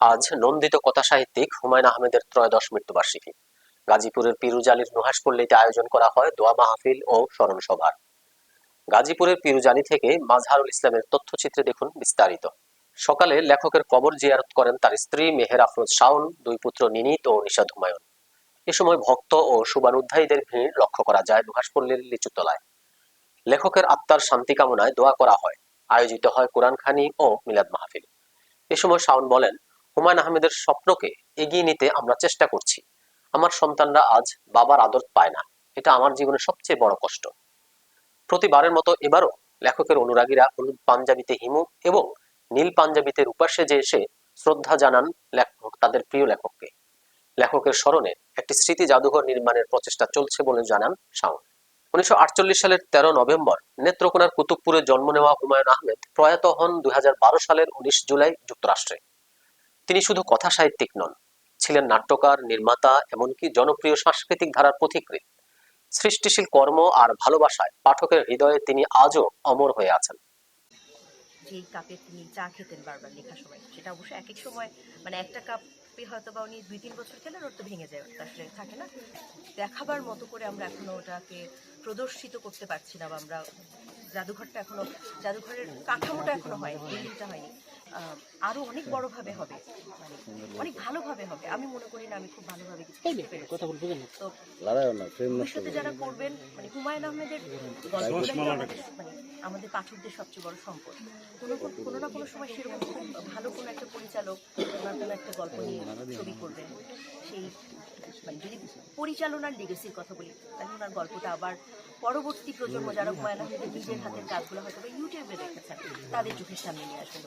আজ নন্দিত কথা সাহিত্যিক হুমায়ুন আহমেদের ত্রয়োদশ মৃত্যুবার্ষিকী। গাজীপুরের পিরুজালির নুহাস পল্লীতে আয়োজন করা হয় দোয়া মাহফিল ও স্মরণ সভার গাজীপুরের পিরুজালি থেকে মাজহারুল ইসলামের তথ্যচিত্রে দেখুন বিস্তারিত। সকালে লেখকের কবর জিয়ারত করেন তার স্ত্রী মেহের আফরোজ শাওন, দুই পুত্র নিনিত ও নিশাদ হুমায়ুন। এ সময় ভক্ত ও শুভানুধ্যায়ীদের ভিড় লক্ষ্য করা যায় নুহাসপল্লীর লিচুতলায়। লেখকের আত্মার শান্তি কামনায় দোয়া করা হয়। আয়োজিত হয় কোরআন খানি ও মিলাদ মাহফিল। এ সময় শাওন বলেন হুমায়ুন আহমেদের স্বপ্নকে এগিয়ে নিতে আমরা চেষ্টা করছি। আমার সন্তানরা আজ বাবার আদর পায় না। এটা আমার জীবনের সবচেয়ে বড় কষ্ট। প্রতিবারের মতো এবারও লেখকের অনুরাগীরা হলুদ পাঞ্জাবিতে হিমু এবং নীল পাঞ্জাবিতে রূপা সেজে এসে শ্রদ্ধা জানান লেখক, তাদের প্রিয় লেখককে। লেখকের স্মরণে একটি স্মৃতি জাদুঘর নির্মাণের প্রচেষ্টা চলছে বলে জানান শাওন। উনিশশো আটচল্লিশ সালের তেরো নভেম্বর নেত্রকোনার কুতুবপুরে জন্ম নেওয়া হুমায়ুন আহমেদ প্রয়াত হন দুই হাজার বারো সালের উনিশ জুলাই যুক্তরাষ্ট্রে। তিনি শুধু কথা সাহিত্যিক নন, ছিলেন নাট্যকার, নির্মাতা, এমনকি জনপ্রিয় সাংস্কৃতিক ধারার পথিকৃৎ। সৃষ্টিশীল কর্ম আর ভালোবাসায় পাঠকের হৃদয়ে তিনি আজও অমর হয়ে আছেন। যেই কাপে তিনি চা খেতেন বারবার লেখার সময় সেটা অবশ্য এক এক সময় মানে একটা কাপে হয়তো বা উনি দুই তিন বছর খেলেন ওর তো ভেঙে যায় আসলে থাকে না? দেখাবার মতো করে আমরা এখনও ওটাকে প্রদর্শিত করতে পারছি না বা আমরা জাদুঘরটা এখনও, জাদুঘরের কাঠামোটা এখনও হয়নি বিল্ডিংটা হয়নি। আরও অনেক বড়ভাবে হবে। মানে অনেক ভালোভাবে হবে। আমি মনে করি না আমি খুব ভালোভাবে কিছু করতে পেরেছি। তো লড়াইও না ফ্রেম ভবিষ্যতে যারা করবেন মানে হুমায়ুন আহমেদের মানে আমাদের পাঠকদের সবচেয়ে বড় সম্পদ। কোনো কোন- কোনো না কোনো সময় সেরকম ভালো কোনো একটা পরিচালক ওনার কোনো একটা গল্প নিয়ে ছবি করবেন। সেই মানে যদি পরিচালনার লেগেসির কথা বলি তাহলে ওনার গল্পটা আবার পরবর্তী প্রজন্ম যারা হুমায়ুন আহমেদের নিজের হাতের কাজগুলো হয়তো বা ইউটিউবে দেখেছেন তাদের চোখের সামনে নিয়ে আসবেন